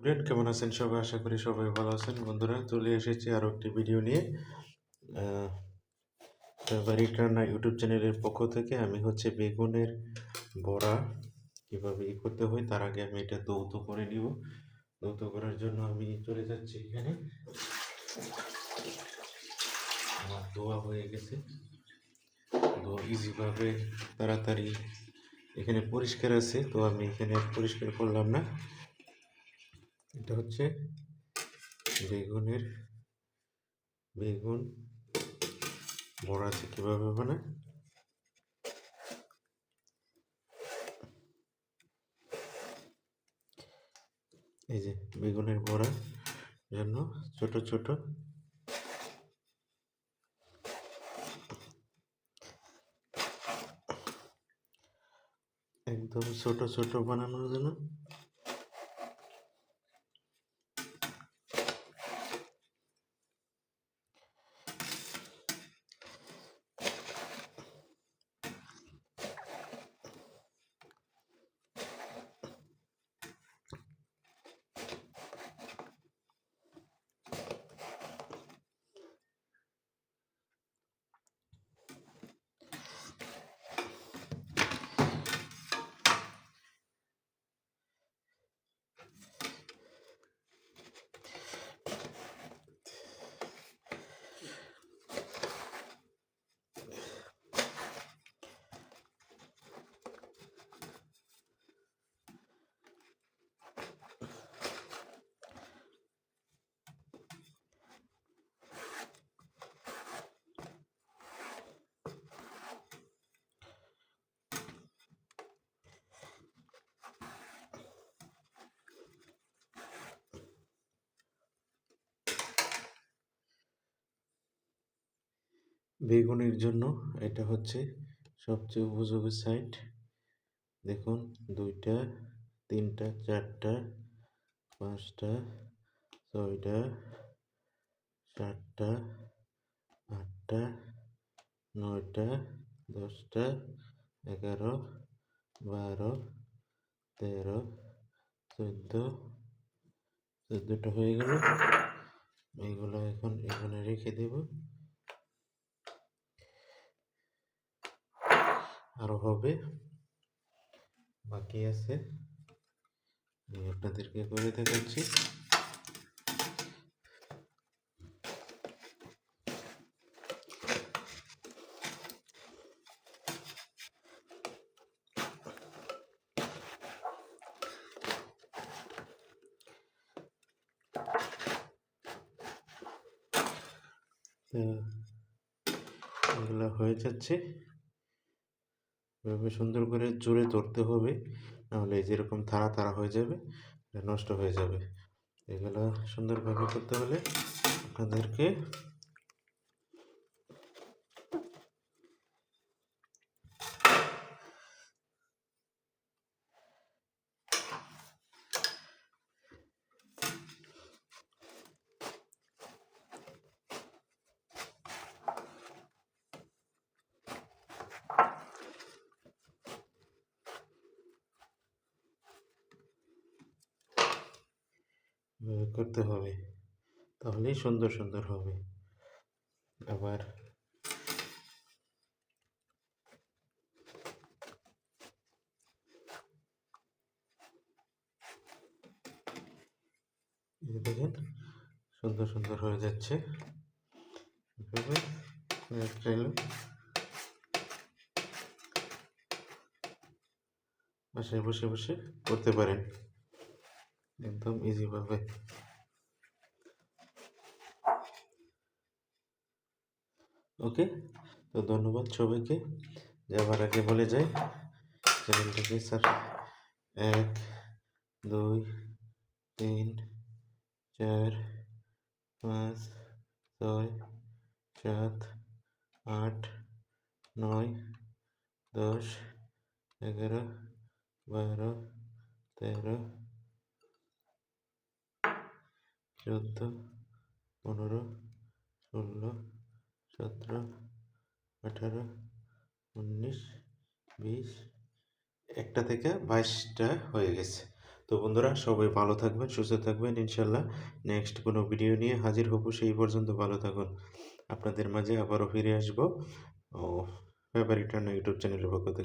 Friend কেমন আছেন সবাই? আশা করি সবাই ভালো আছেন। বন্ধুরা, চলে এসেছি আরও একটি ভিডিও নিয়ে। ফেভারিট রান্না ইউটিউব চ্যানেলের পক্ষ থেকে। আমি হচ্ছে বেগুনের বড়া কীভাবে ই করতে হয়, তার আগে আমি এটা দৌত করে নিব। দৌত করার জন্য আমি চলে যাচ্ছি এখানে। আমার ধোয়া হয়ে গেছে। তো ইজিভাবে তাড়াতাড়ি এখানে পরিষ্কার আছে, তো আমি এখানে পরিষ্কার করলাম না। এটা হচ্ছে বেগুনের, বেগুন বড়া আছে কীভাবে বানায় এই যে বেগুনের বড়া জন্য ছোট ছোট একদম ছোট ছোট বানানোর জন্য বেগুনের জন্য এটা হচ্ছে সবচেয়ে উপযোগী সাইট দেখুন, দুইটা, তিনটা, চারটা, পাঁচটা, ছয়টা, সাতটা, আটটা, নয়টা, দশটা, এগারো, বারো, তেরো, চোদ্দ, চোদ্দোটা হয়ে গেল। এইগুলো এখন এখানে রেখে দেবো। আরও হবে। বাকি আছে। আমি আপনাদেরকে করে দেখাচ্ছি। এগুলো হয়ে যাচ্ছে। এভাবে সুন্দর করে জোরে ধরতে হবে, নাহলে যেরকম তারা থারা হয়ে যাবে নষ্ট হয়ে যাবে। এগুলো সুন্দরভাবে করতে হলে আপনাদেরকে করতে হবে। তাহলেই সুন্দর সুন্দর হবে। আবার দেখেন, সুন্দর সুন্দর হয়ে যাচ্ছে। বাসায় বসে বসে করতে পারেন। একদম ইজিভাবে ওকে তো ধন্যবাদ সবাইকে যাওয়ার আগে বলে যাই চ্যানেলটাকে স্যার এক দুই তিন চার পাঁচ ছয় সাত আট নয় দশ এগারো বারো তেরো চোদ্দ, পনেরো, ষোলো, সতেরো, আঠারো, উনিশ, বিশ, একটা থেকে বাইশটা হয়ে গেছে। তো বন্ধুরা, সবাই ভালো থাকবেন, সুস্থ থাকবেন। ইনশাল্লাহ নেক্সট কোনো ভিডিও নিয়ে হাজির হব সেই পর্যন্ত ভালো থাকুন। আপনাদের মাঝে আবারও ফিরে আসব। ও ফেভারিট ইউটিউব চ্যানেলের পক্ষ থেকে।